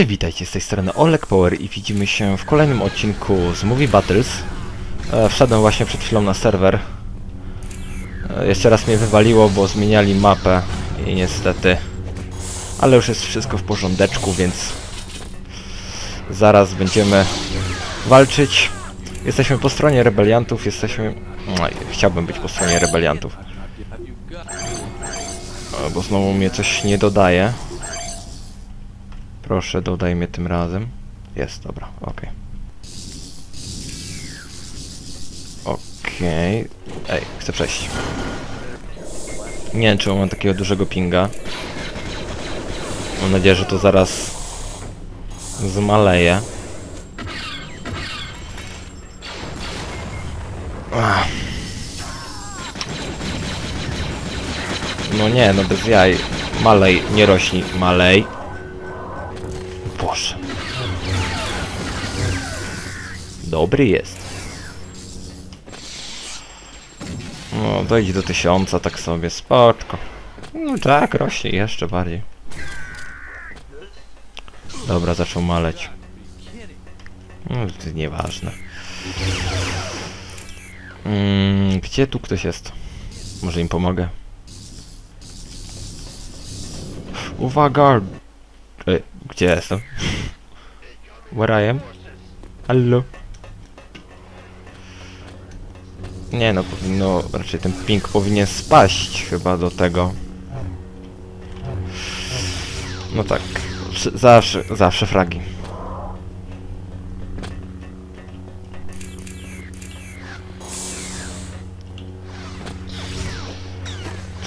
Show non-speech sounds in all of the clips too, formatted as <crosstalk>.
Cześć, witajcie z tej strony Olek Power i widzimy się w kolejnym odcinku z Movie Battles. E, wszedłem właśnie przed chwilą na serwer. E, jeszcze raz mnie wywaliło, bo zmieniali mapę i niestety... Ale już jest wszystko w porządeczku, więc... Zaraz będziemy walczyć. Jesteśmy po stronie rebeliantów, jesteśmy... No, chciałbym być po stronie rebeliantów. E, Bo znowu mnie coś nie dodaje. Proszę, dodaj mnie tym razem. Jest, dobra, okej. Okej. Ej, chcę przejść. Nie wiem, czy mam takiego dużego pinga. Mam nadzieję, że to zaraz zmaleje. No nie, no bez jaj. Malej, nie rośnij, malej. Boże. Dobry jest. No, dojdź do tysiąca, tak sobie, spoczko. No tak, rośnie jeszcze bardziej. Dobra, zaczął maleć. No, to nieważne. Mm, gdzie tu ktoś jest? Może im pomogę? Uwaga! Gdzie jestem? Where I am? Hallo? Nie no, powinno, raczej ten ping powinien spaść chyba do tego. No tak, zawsze, zawsze fragi.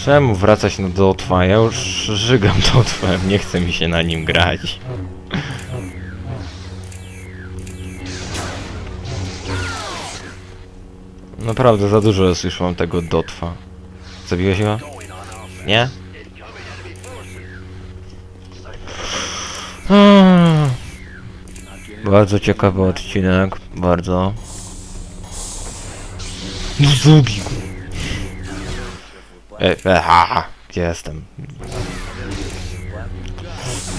Czemu wracać na Dotwa? Ja już żygam Dotwem, nie chce mi się na nim grać. Naprawdę za dużo mam tego Dotwa. Zabiłeś go? Nie? Hmm. Bardzo ciekawy odcinek, bardzo. No zabił. E, e, gdzie jestem?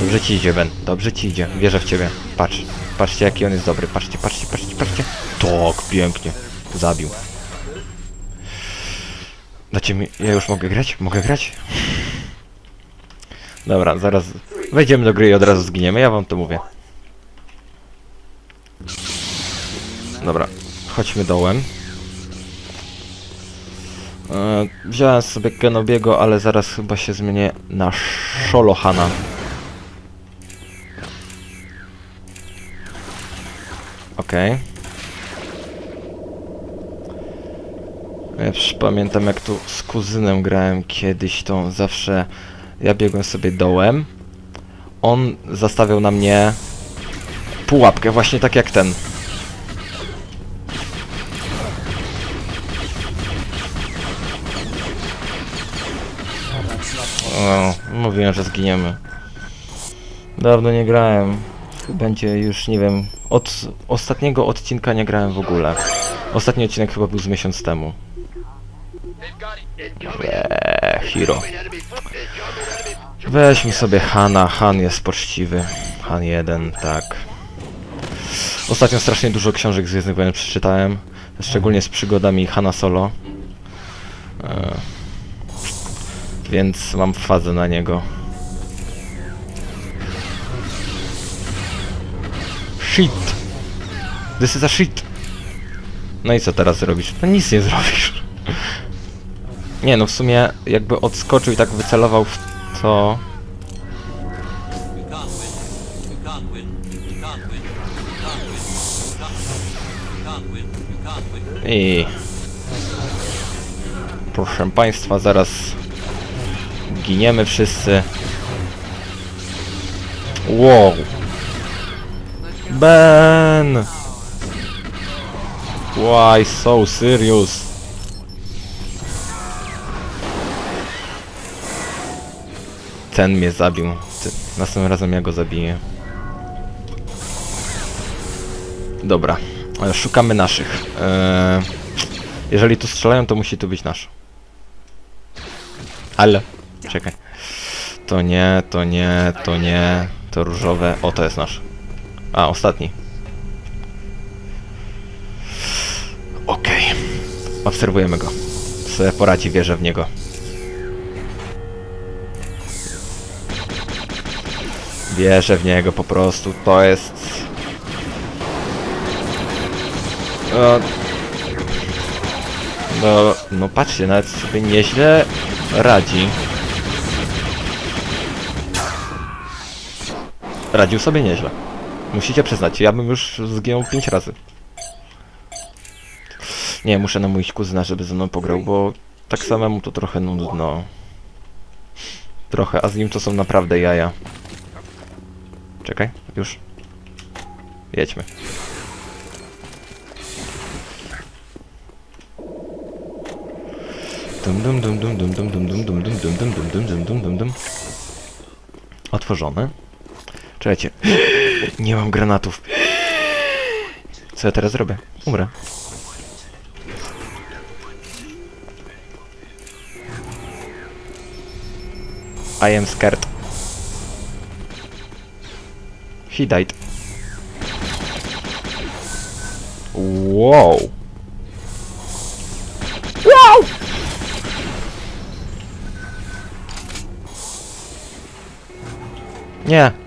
Dobrze ci idzie, Ben. Dobrze ci idzie. Wierzę w ciebie. Patrz. Patrzcie, jaki on jest dobry. Patrzcie, patrzcie, patrzcie, patrzcie. Tak, pięknie. Zabił. Dacie mi... Ja już mogę grać? Mogę grać? Dobra, zaraz wejdziemy do gry i od razu zginiemy. Ja wam to mówię. Dobra, chodźmy dołem. E, wziąłem sobie Kenobiego, ale zaraz chyba się zmienię na Sholohana. Okej. Ja już pamiętam jak tu z kuzynem grałem kiedyś, to zawsze ja biegłem sobie dołem. On zastawiał na mnie pułapkę, właśnie tak jak ten. O, mówiłem, że zginiemy. Dawno nie grałem. Będzie już, nie wiem, od ostatniego odcinka nie grałem w ogóle. Ostatni odcinek chyba był z miesiąc temu. Eee, hero. Weźmy sobie Hana. Han jest poczciwy. Han 1, tak. Ostatnio strasznie dużo książek z Gwiezdnych Wojen przeczytałem. Szczególnie z przygodami Hana Solo. Eee, więc mam fazę na niego. Shit! This is a shit! No i co teraz zrobisz? No nic nie zrobisz. Nie no, w sumie jakby odskoczył i tak wycelował w to... I... Proszę państwa, zaraz giniemy wszyscy. Wow! Ben! Why so serious? Ten mnie zabił. Następnym razem ja go zabiję. Dobra, e, szukamy naszych. E, jeżeli tu strzelają, to musi tu być nasz. Ale, czekaj. To nie, to nie, to nie, To różowe. O, to jest nasz. A, ostatni. Okej. Obserwujemy go. Se poradzi, wierzę w niego. Wierzę w niego po prostu. To jest... No, no patrzcie, nawet sobie nieźle radzi. Radził sobie nieźle. Musicie przyznać, ja bym już zginął 5 razy. Nie, muszę namówić kuzyna, żeby ze mną pograł, bo tak samemu to trochę nudno. Trochę, a z nim to są naprawdę jaja. Czekaj, już. Jedźmy. Dum dum dum dum dum dum dum dum dum dum dum dum dum dum dum dum dum Otworzone. Czekajcie. Nie mam granatów. Co ja teraz zrobię? Umrę. I am scared. He died. Wow. Wow! Nie.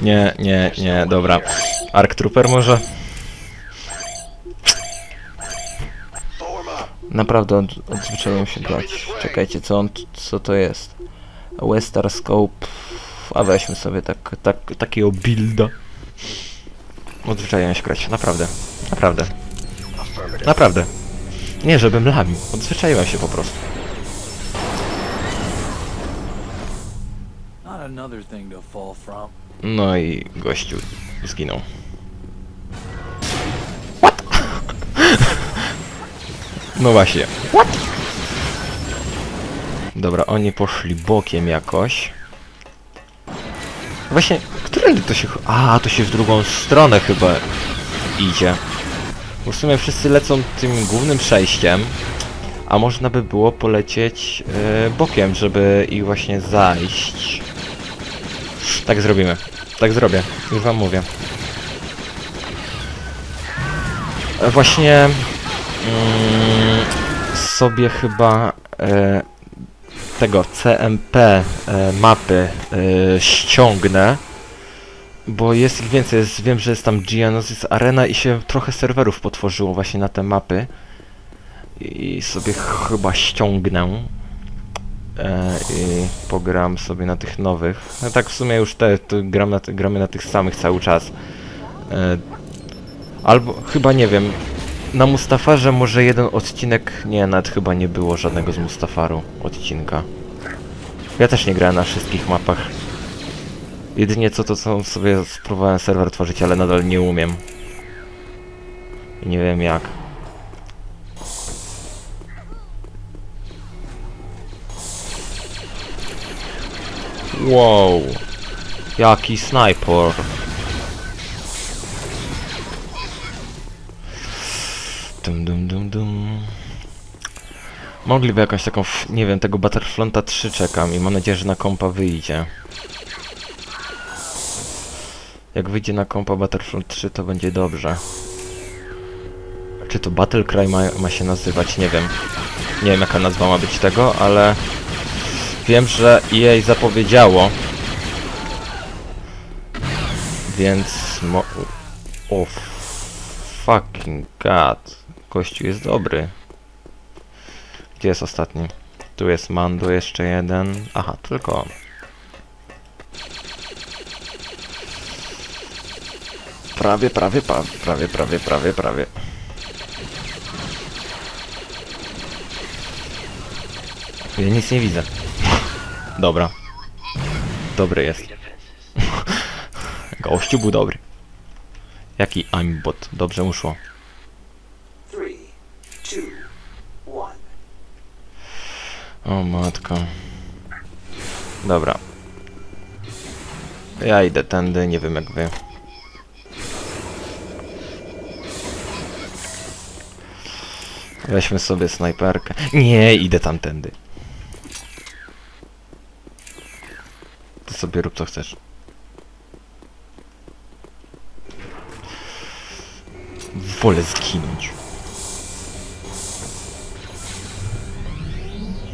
Nie, nie, nie, dobra. Ark Trooper może? Naprawdę od, odzwyczaiłem się grać. Czekajcie, co on, co to jest? Westar Scope. A weźmy sobie tak, tak, takiego builda. Odzwyczaiłem się grać, naprawdę. Naprawdę. Naprawdę. Nie, żebym lamił. Odzwyczaiłem się po prostu. No i gościu zginął. What? <laughs> No właśnie. What? Dobra, oni poszli bokiem jakoś. Właśnie, którędy to się... A, to się w drugą stronę chyba idzie. W sumie wszyscy lecą tym głównym przejściem, a można by było polecieć e, bokiem, żeby ich właśnie zajść. Tak zrobimy. Tak zrobię. Już wam mówię. E, Właśnie mm, sobie chyba e, tego CMP e, mapy e, ściągnę. Bo jest ich więcej. Jest, wiem, że jest tam Geonosis Arena i się trochę serwerów potworzyło właśnie na te mapy. I sobie chyba ściągnę. E, I pogram sobie na tych nowych. No tak w sumie już te, gram na, gramy na tych samych cały czas. E, albo chyba nie wiem. Na Mustafarze może jeden odcinek. Nie, nawet chyba nie było żadnego z Mustafaru odcinka. Ja też nie grałem na wszystkich mapach. Jedynie co to co sobie spróbowałem serwer tworzyć, ale nadal nie umiem. I nie wiem jak. Wow. Jaki snajper. Dum dum dum dum. Mogliby jakąś taką, nie wiem, tego Battlefronta 3 czekam i mam nadzieję, że na kompa wyjdzie. Jak wyjdzie na kompa Battlefront 3 to będzie dobrze. Czy to Battlecry ma, ma się nazywać? Nie wiem. Nie wiem jaka nazwa ma być tego, ale wiem, że EA zapowiedziało. Więc mo... O fucking god. Gościu jest dobry. Gdzie jest ostatni? Tu jest Mando jeszcze jeden. Aha, tylko. Prawie, prawie, pa, prawie, prawie, prawie, prawie. Ja nic nie widzę. Dobra. Dobry jest. <laughs> Gościu był dobry. Jaki aimbot. Dobrze mu szło. O matko. Dobra. Ja idę tędy, nie wiem jak wy. Weźmy sobie snajperkę. Nie, idę tamtędy. To sobie rób co chcesz. Wolę zginąć.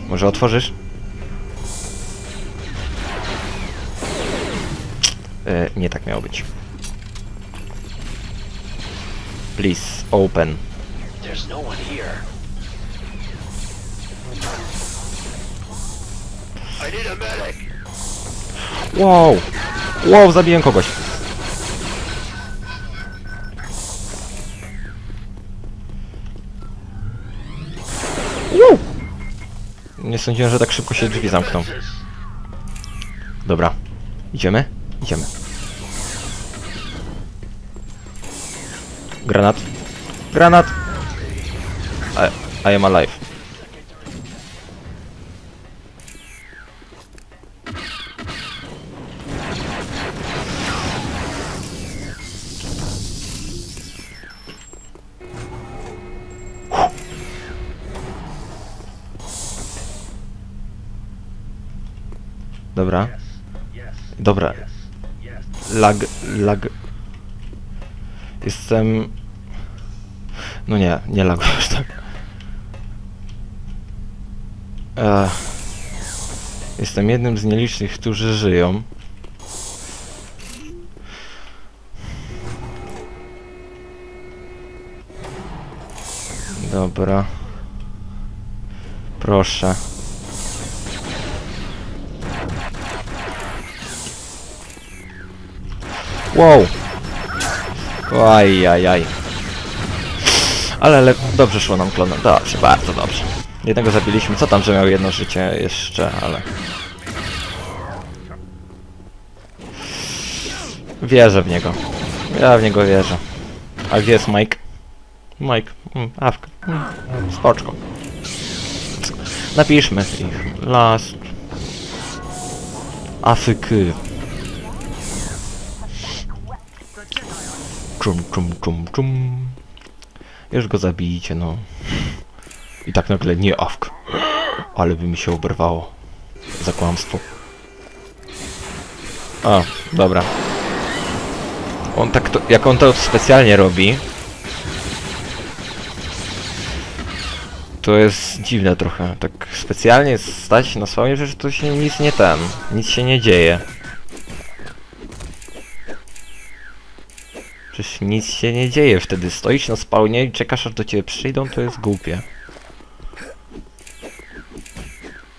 Może otworzysz? E, nie tak miało być. Please, open. There's no one here. I need a medic. Wow! Wow, zabiłem kogoś. Wow! Nie sądziłem, że tak szybko się drzwi zamkną. Dobra. Idziemy? Idziemy. Granat. Granat! I, I am alive. Dobra. Dobra. Lag, lag. Jestem... No nie, nie lagujesz tak. Ech. Jestem jednym z nielicznych, którzy żyją. Dobra. Proszę. Wow! Aj, aj, aj. Ale, ale dobrze szło nam klonem. Dobrze, bardzo dobrze. Jednego zabiliśmy. Co tam, że miał jedno życie jeszcze, ale... Wierzę w niego. Ja w niego wierzę. A gdzie jest Mike? Mike. Mm, awka. Mm, spoczko. Napiszmy ich. Last. Afyky. Czum, czum, czum, czum. Już go zabijcie, no. I tak nagle nie awk. Ale by mi się oberwało. Za kłamstwo. A, dobra. On tak to, jak on to specjalnie robi, to jest dziwne trochę. Tak specjalnie stać na swoim, że to się nic nie ten, nic się nie dzieje. Przecież nic się nie dzieje wtedy. Stoisz na spawnie i czekasz aż do ciebie przyjdą, to jest głupie.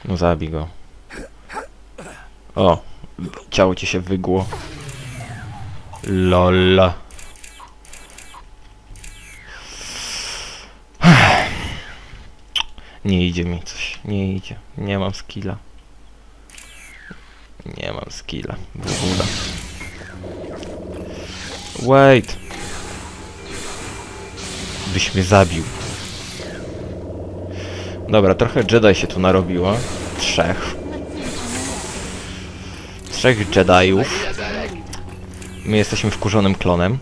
No zabij go. O, ciało ci się wygło. Lol. Nie idzie mi coś, nie idzie. Nie mam skilla. Nie mam skilla. Buda. Wait. Byś mnie zabił. Dobra, trochę Jedi się tu narobiło. Trzech. Trzech Jediów. My jesteśmy wkurzonym klonem.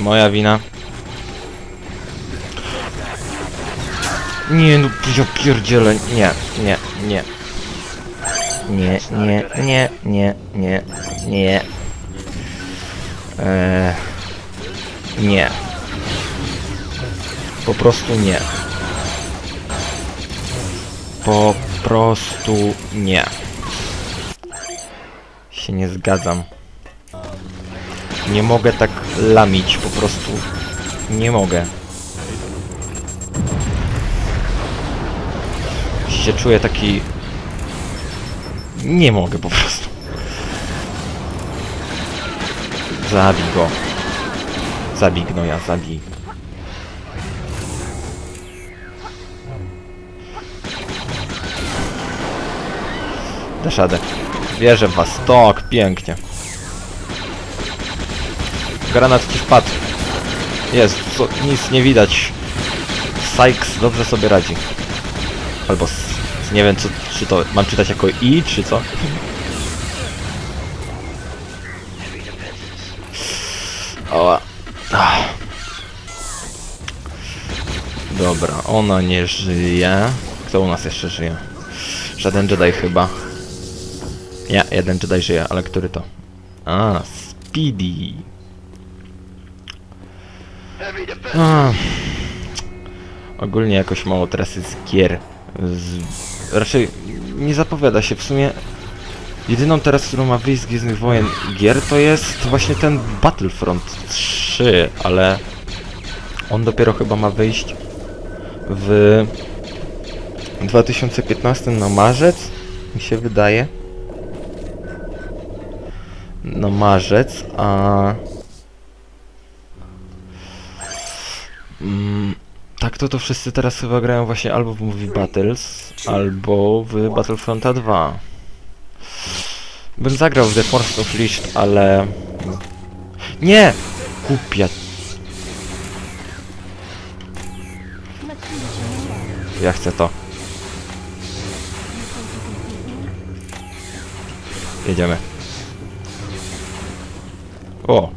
Let me Nie no, ja pierdzielę. Nie, nie, nie. Nie, nie, nie, nie, nie, nie. Eee, nie. Po prostu nie. Po prostu nie. Się nie zgadzam. Nie mogę tak lamić, po prostu. Nie mogę. Czuję taki... Nie mogę po prostu. Zabij go. Zabij gnoja, zabij. Dasz radę. Wierzę w was. Tak, pięknie. Granat ci wpadł. Jest, co, nic nie widać. Sykes dobrze sobie radzi. Albo nie wiem co, czy to mam czytać jako i, czy co? Oła. Dobra, ona nie żyje. Kto u nas jeszcze żyje? Żaden Jedi chyba. Nie, jeden Jedi żyje, ale który to? A, Speedy. A. Ogólnie jakoś mało teraz jest gier. Z... Raczej nie zapowiada się w sumie. Jedyną teraz, którą ma wyjść z Gwiezdnych Wojen gier, to jest właśnie ten Battlefront 3, ale on dopiero chyba ma wyjść w 2015 na marzec, mi się wydaje. Na marzec, a tak to wszyscy teraz chyba grają właśnie albo w Movie Battles, albo w Battlefronta 2. Bym zagrał w The Force of List, ale... Nie! Kupia. Ja chcę to. Jedziemy. O!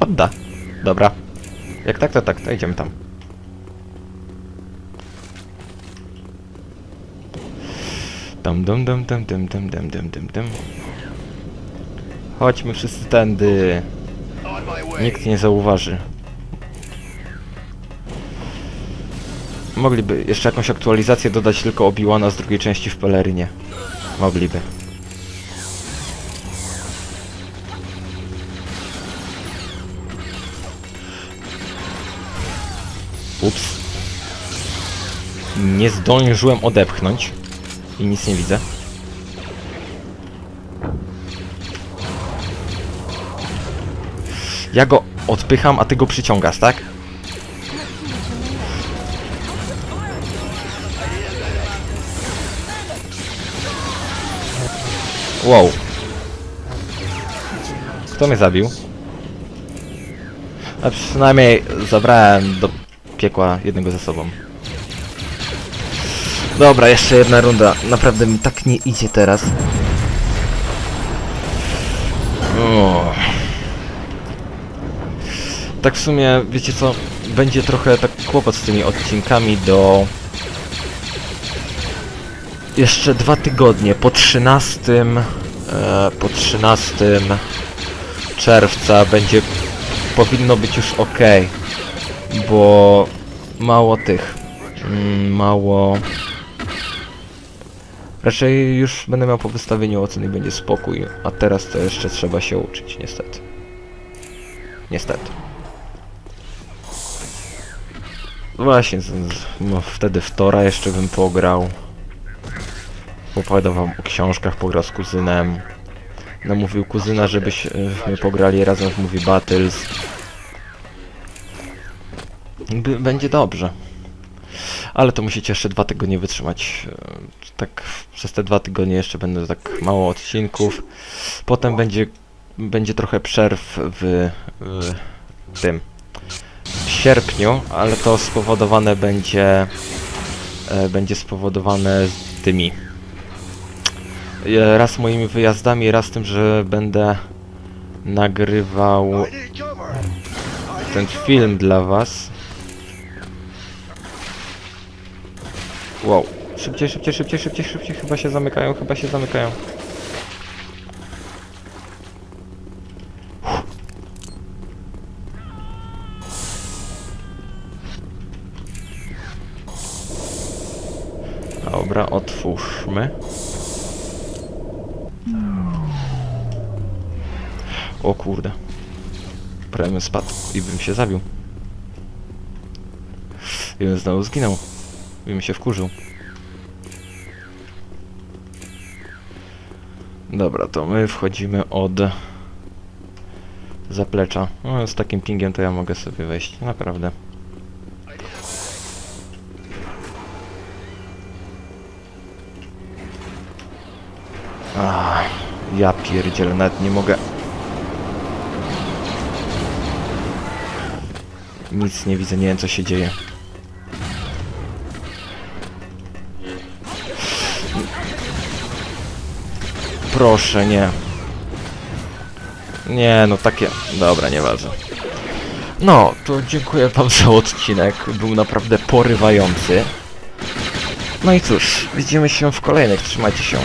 Odda. Dobra. Jak tak, to tak, to idziemy tam. Dum dum dum dum dum dum dum dum dum dum. Chodźmy wszyscy tędy. Nikt nie zauważy. Mogliby jeszcze jakąś aktualizację dodać tylko Obi-Wana z drugiej części w pelerynie. Mogliby. Ups. Nie zdążyłem odepchnąć. I nic nie widzę. Ja go odpycham, a ty go przyciągasz, tak? Wow. Kto mnie zabił? A przynajmniej zabrałem do piekła jednego ze sobą. Dobra, jeszcze jedna runda. Naprawdę mi tak nie idzie teraz. O. Tak w sumie, wiecie co, będzie trochę tak kłopot z tymi odcinkami do... Jeszcze dwa tygodnie, po 13... E, po 13 czerwca będzie... Powinno być już ok, bo mało tych... Mm, mało... Raczej już będę miał po wystawieniu oceny i będzie spokój, a teraz to jeszcze trzeba się uczyć, niestety. Niestety. Właśnie, z, z, no, wtedy w Tora jeszcze bym pograł. Opowiadał wam o książkach, pograł z kuzynem. Namówił kuzyna, żebyśmy pograli razem w Movie Battles. Będzie dobrze. Ale to musicie jeszcze dwa tygodnie wytrzymać. E, Tak przez te dwa tygodnie jeszcze będę tak mało odcinków. Potem będzie, będzie trochę przerw w, w tym w sierpniu, ale to spowodowane będzie e, będzie spowodowane tymi e, raz moimi wyjazdami, raz tym, że będę nagrywał ten film dla was. Wow. Szybciej, szybciej, szybciej, szybciej, szybciej. Chyba się zamykają, chyba się zamykają. Dobra, otwórzmy. O kurde. Bym spadł i bym się zabił. I bym znowu zginął. Bym się wkurzył. Dobra, to my wchodzimy od zaplecza. No, z takim pingiem to ja mogę sobie wejść, naprawdę. Ah, ja pierdzielę, nawet nie mogę Nic nie widzę, nie wiem co się dzieje. Proszę, nie. Nie, no takie... Dobra, nieważne. No, to dziękuję wam za odcinek. Był naprawdę porywający. No i cóż, widzimy się w kolejnych. Trzymajcie się.